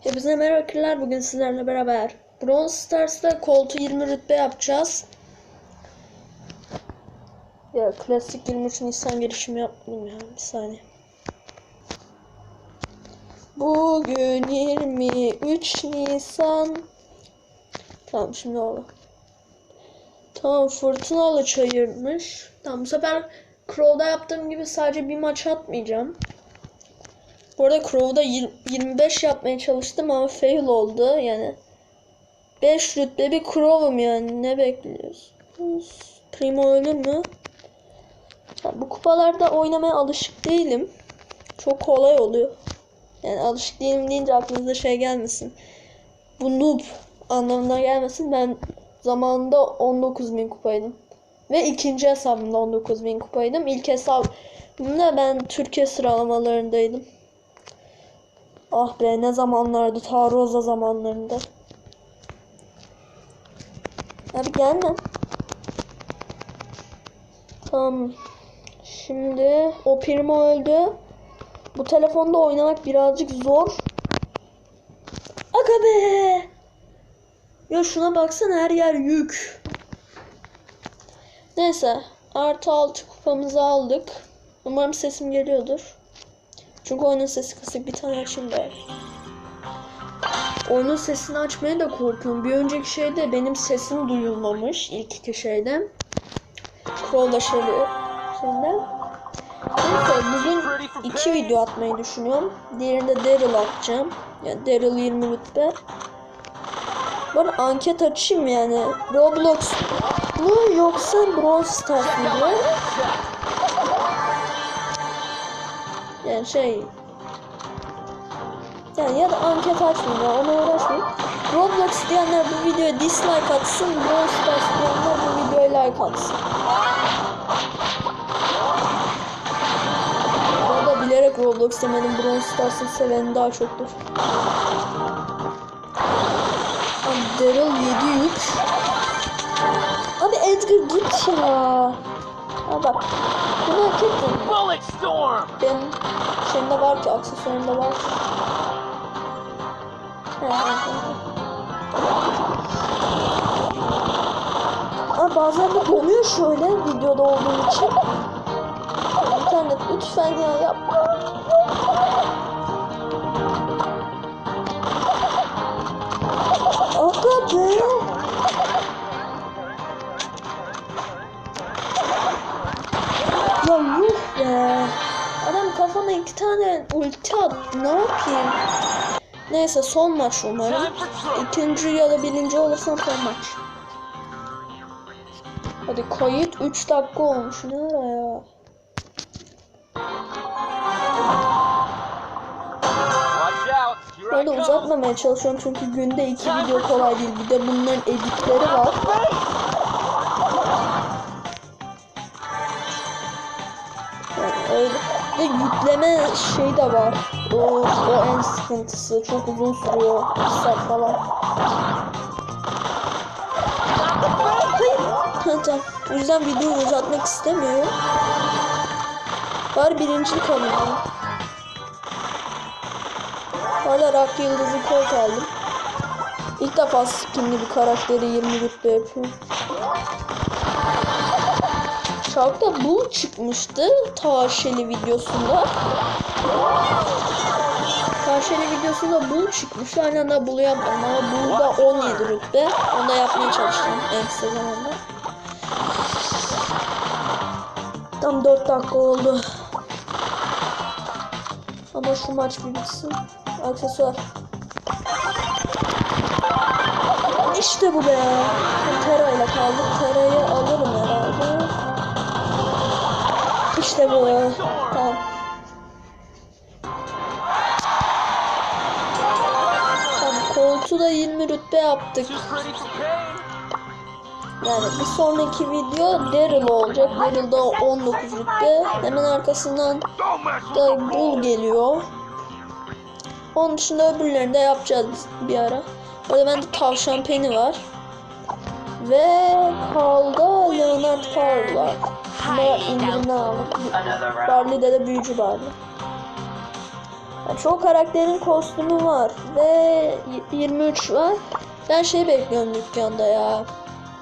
Hepinize merhaba arkadaşlar. Bugün sizlerle beraber Brawl Stars'ta koltuğu 20 rütbe yapacağız. Ya klasik 23 Nisan girişimi yapmayayım ya. Bir saniye. Bugün 23 Nisan. Tamam şimdi oldu. Tamam fırtınalı çayırmış. Tamam bu sefer Crow'da yaptığım gibi sadece bir maç atmayacağım. Bu arada Crow'da yir- 25 yapmaya çalıştım ama fail oldu yani. 5 rütbe bir Crow'um yani ne bekliyorsunuz? Primo ölür mü? Ya bu kupalarda oynamaya alışık değilim. Çok kolay oluyor. Yani alışık değilim deyince aklınıza şey gelmesin. Bu noob anlamına gelmesin. Ben zamanında 19.000 kupaydım. Ve ikinci hesabımda 19.000 kupaydım. İlk hesabımda ben Türkiye sıralamalarındaydım. Ah be ne zamanlardı ta Roza zamanlarında. Abi gelme. Tamam. Şimdi o Primo öldü. Bu telefonda oynamak birazcık zor. Aga be. Ya şuna baksana her yer yük. Neyse. Artı 6 kupamızı aldık. Umarım sesim geliyordur. Çünkü oyunun sesi kısık bir tane açayım da. Oyunun sesini açmaya da korkuyorum. Bir önceki şeyde benim sesim duyulmamış. ilk iki şeyde. Crow'da şeyde. şeyde. Neyse bugün iki video atmayı düşünüyorum. Diğerinde Daryl atacağım. Yani Daryl 20 rütbe. Arada anket açayım yani. Roblox mu yoksa Brawl Stars mı? Yani şey yani ya da anket açmayayım ya ona uğraşmayayım. Roblox diyenler bu videoya dislike atsın. Brawl Stars diyenler bu videoya like atsın. Bu arada bilerek Roblox demedim. Brawl Stars'ın seveni daha çoktur. Daryl 7 yük. Abi Edgar git ya. Ha bak. Bunu hak ettin. Bullet storm! Benim şeyimde var ki aksesuarımda var. He, he. Aa, bazen de donuyor şöyle videoda olduğum için. İnternet lütfen ya yapma. Ya yuh. Adam kafana iki tane ulti attı. Ne yapayım? Neyse son maç umarım. İkinci ya da birinci olursam son maç. Hadi kayıt 3 dakika olmuş. Ne ara ya? Böyle uzatmamaya çalışıyorum çünkü günde iki video kolay değil. Bir de bunların editleri var. Öyle. Ve yükleme şey de var. O, o en sıkıntısı. Çok uzun sürüyor. Bir falan. Hayır. Ha, tamam. O yüzden videoyu uzatmak istemiyorum. Var birincilik alayım. Hala Rock Yıldızı Colt aldım. İlk defa skinli bir karakteri 20 rütbe yapıyorum. Şarkıda bu çıkmıştı Taşeli videosunda. Taşeli videosunda bu çıkmış. Aynı anda bunu yapmadım ama bu da 17 rütbe. Onu da yapmaya çalıştım en kısa zamanda. Tam 4 dakika oldu. Ama şu maç bir bitsin. Aksesuar. İşte bu be. Tera ile kaldık. Tera'yı alırım herhalde. İşte bu. Tamam. Tamam koltuğu da 20 rütbe yaptık. Yani bir sonraki video Daryl olacak. Daryl'da 19 rütbe. Hemen arkasından da Bull geliyor. Onun dışında öbürlerini de yapacağız bir ara. Orada bende tavşan peni var. Ve Carl'da Leonard Carl var. Buna indirimden aldım. Barley'de de büyücü Barley. Yani çoğu karakterin kostümü var ve y- 23 var. Ben şey bekliyorum dükkanda ya.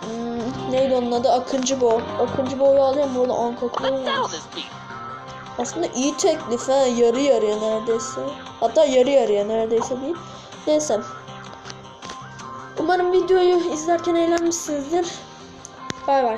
Hmm, neydi onun adı? Akıncı Bow. Akıncı Bow'u alayım burada beef. Aslında iyi teklif ha. Yarı yarıya neredeyse. Hatta yarı yarıya neredeyse değil. Neyse. Umarım videoyu izlerken eğlenmişsinizdir. Bay bay.